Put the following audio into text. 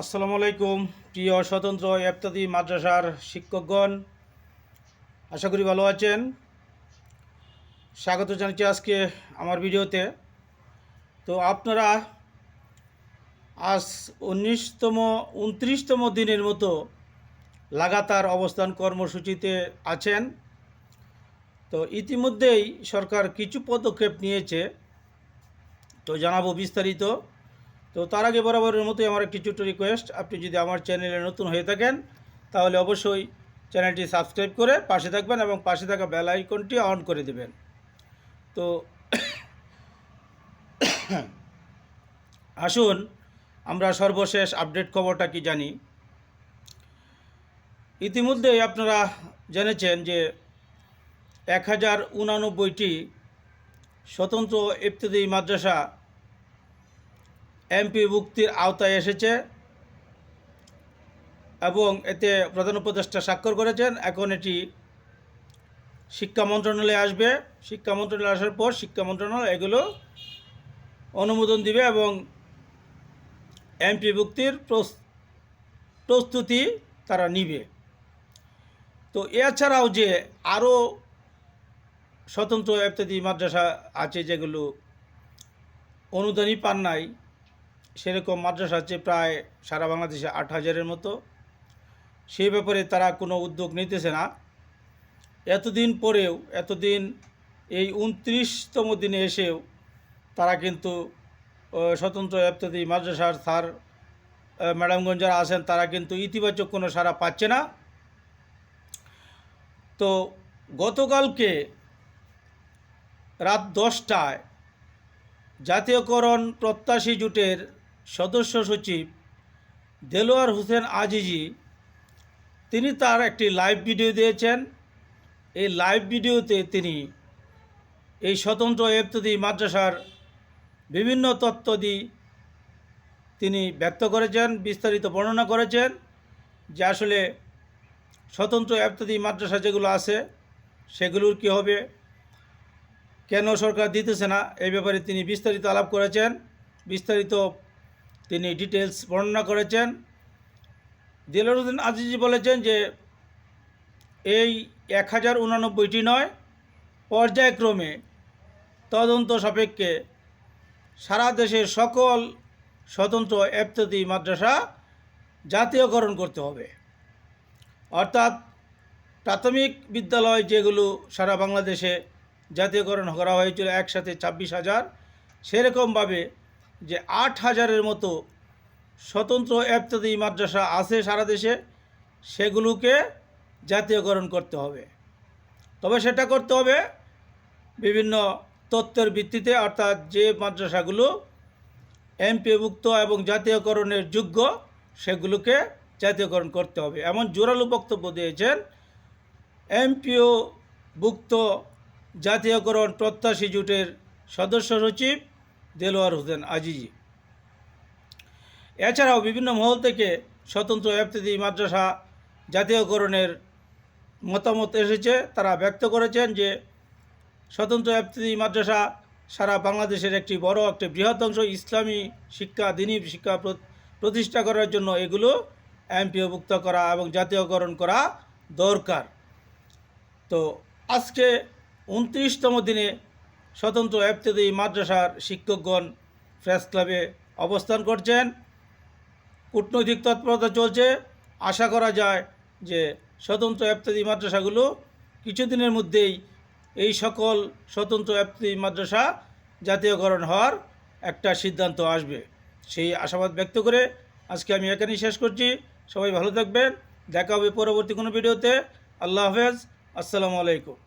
আসসালামু আলাইকুম, প্রিয় স্বতন্ত্র এফতাদি মাদ্রাসার শিক্ষকগণ, আশা করি ভালো আছেন। স্বাগত জানাচ্ছি আজকে আমার ভিডিওতে। তো আপনারা আজ উনিশতম, উনত্রিশতম দিনের মতো লাগাতার অবস্থান কর্মসূচিতে আছেন। তো ইতিমধ্যেই সরকার কিছু পদক্ষেপ নিয়েছে। তো জানাব বিস্তারিত। তো তার আগে বরাবরের মতোই আমার একটি ছোট্ট রিকোয়েস্ট আপনি যদি আমার চ্যানেলে নতুন হয়ে থাকেন, তাহলে অবশ্যই চ্যানেলটি সাবস্ক্রাইব করে পাশে থাকবেন এবং পাশে থাকা বেল আইকনটি অন করে দেবেন। তো আসুন, আমরা সর্বশেষ আপডেট খবরটা কি জানি? ইতিমধ্যেই আপনারা জেনেছেন যে এক হাজার উনানব্বইটি স্বতন্ত্র ইফতেদি মাদ্রাসা এমপি মুক্তির আওতায় এসেছে এবং এতে প্রধান উপদেষ্টা স্বাক্ষর করেছেন। এখন এটি শিক্ষা মন্ত্রণালয়ে আসবে। শিক্ষা মন্ত্রণালয়ে আসার পর শিক্ষা মন্ত্রণালয় এগুলো অনুমোদন দিবে এবং এমপি মুক্তির প্রস- প্রস্তুতি তারা নিবে। তো এছাড়াও যে আরও স্বতন্ত্র ইত্যাদি মাদ্রাসা আছে যেগুলো অনুদানই পান নাই সেরকম মাদ্রাসা আছে প্রায় সারা বাংলাদেশে আট হাজারের মতো। সেই ব্যাপারে তারা কোনো উদ্যোগ নিতেছে না। এতদিন পরেও, এতদিন এই উনত্রিশতম দিনে এসেও তারা কিন্তু স্বতন্ত্র ইত্যাদি মাদ্রাসার স্যার ম্যাডামগঞ্জ যারা আছেন, তারা কিন্তু ইতিবাচক কোনো সাড়া পাচ্ছে না। তো গতকালকে রাত দশটায় জাতীয়করণ প্রত্যাশী জোটের সদস্য সচিব দেলোয়ার হোসেন আজিজি, তিনি তার একটি লাইভ ভিডিও দিয়েছেন। এই লাইভ ভিডিওতে তিনি এই স্বতন্ত্র এফতদি মাদ্রাসার বিভিন্ন তত্ত্ব তত্ত্বদি তিনি ব্যক্ত করেছেন, বিস্তারিত বর্ণনা করেছেন যে আসলে স্বতন্ত্র এফতদি মাদ্রাসা যেগুলো আছে, সেগুলোর কী হবে, কেন সরকার দিতেছে না, এই ব্যাপারে তিনি বিস্তারিত আলাপ করেছেন। বিস্তারিত তিনি ডিটেলস বর্ণনা করেছেন। দিলরুদ্দিন আজিজি বলেছেন যে, এই এক হাজার উনানব্বইটি নয়, পর্যায়ক্রমে তদন্ত সাপেক্ষে সারা দেশের সকল স্বতন্ত্র এফতদি মাদ্রাসা জাতীয়করণ করতে হবে। অর্থাৎ প্রাথমিক বিদ্যালয় যেগুলো সারা বাংলাদেশে জাতীয়করণ করা হয়েছিল একসাথে ছাব্বিশ হাজার, সেরকমভাবে যে আট হাজারের মতো স্বতন্ত্র এফতাদি মাদ্রাসা আছে সারা দেশে, সেগুলোকে জাতীয়করণ করতে হবে। তবে সেটা করতে হবে বিভিন্ন তথ্যের ভিত্তিতে, অর্থাৎ যে মাদ্রাসাগুলো এমপিভুক্ত এবং জাতীয়করণের যোগ্য, সেগুলোকে জাতীয়করণ করতে হবে। এমন জোরালো বক্তব্য দিয়েছেন এমপিও ভুক্ত জাতীয়করণ প্রত্যাশী জোটের সদস্য সচিব দেলোয়ার হোসেন আজিজি। এছাড়াও বিভিন্ন মহল থেকে স্বতন্ত্র এফতেদি মাদ্রাসা জাতীয়করণের মতামত এসেছে। তারা ব্যক্ত করেছেন যে স্বতন্ত্র এফতেদি মাদ্রাসা সারা বাংলাদেশের একটি বড়, একটি বৃহৎ অংশ ইসলামী শিক্ষা, দিনী শিক্ষা প্রতিষ্ঠা করার জন্য এগুলো এমপিওভুক্ত করা এবং জাতীয়করণ করা দরকার। তো আজকে উনত্রিশতম দিনে স্বতন্ত্র এফতেদি মাদ্রাসার শিক্ষকগণ প্রেস ক্লাবে অবস্থান করছেন। কূটনৈতিক তৎপরতা চলছে। আশা করা যায় যে স্বতন্ত্র এফতেদি মাদ্রাসাগুলো কিছুদিনের মধ্যেই এই সকল স্বতন্ত্র এফতেদি মাদ্রাসা জাতীয়করণ হওয়ার একটা সিদ্ধান্ত আসবে। সেই আশাবাদ ব্যক্ত করে আজকে আমি এখানেই শেষ করছি। সবাই ভালো থাকবেন। দেখা হবে পরবর্তী কোনো ভিডিওতে। আল্লাহ হাফেজ। আসসালামু আলাইকুম।